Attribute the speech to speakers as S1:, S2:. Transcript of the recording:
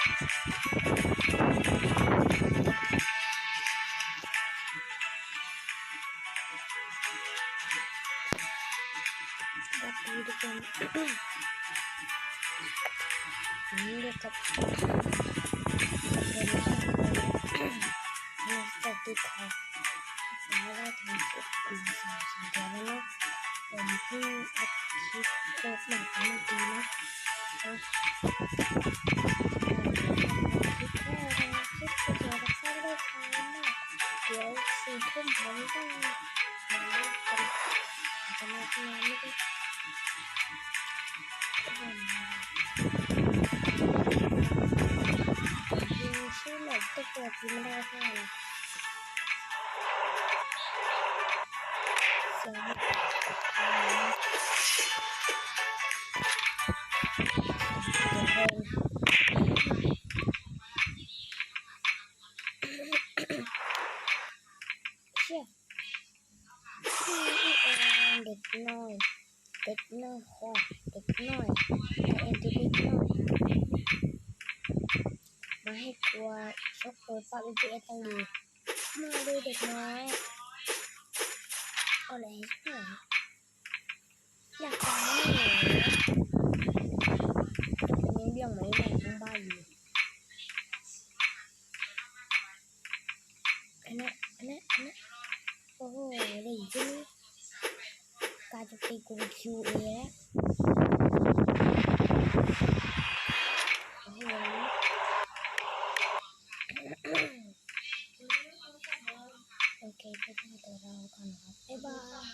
S1: ini dekat master kita saya ini bisa ini tentu ini kok ini terus เลยค่ะนะเดี๋ยวสี่ทุ่มผมต้องหากันจะมาทำงานไม่ได้ยิงชื่อหลบตัวเปิดยิงไม่ได้แค่นะเสี ที่เองเด็กน้อย เด็กน้อยขอเด็กน้อยเอ็นดีเด็กน้อยมาให้กลัวชกตัวปาเป็นพีเอตังดีมาดูเด็กน้อยอะไรให้หน่ยอยากฟังไม่หนูอันนี้เบี้ยงไหมไหนทั้งบ้านอยู่อันนั้อันนั้อันนั้ Guys, if they go to here. okay, this bye.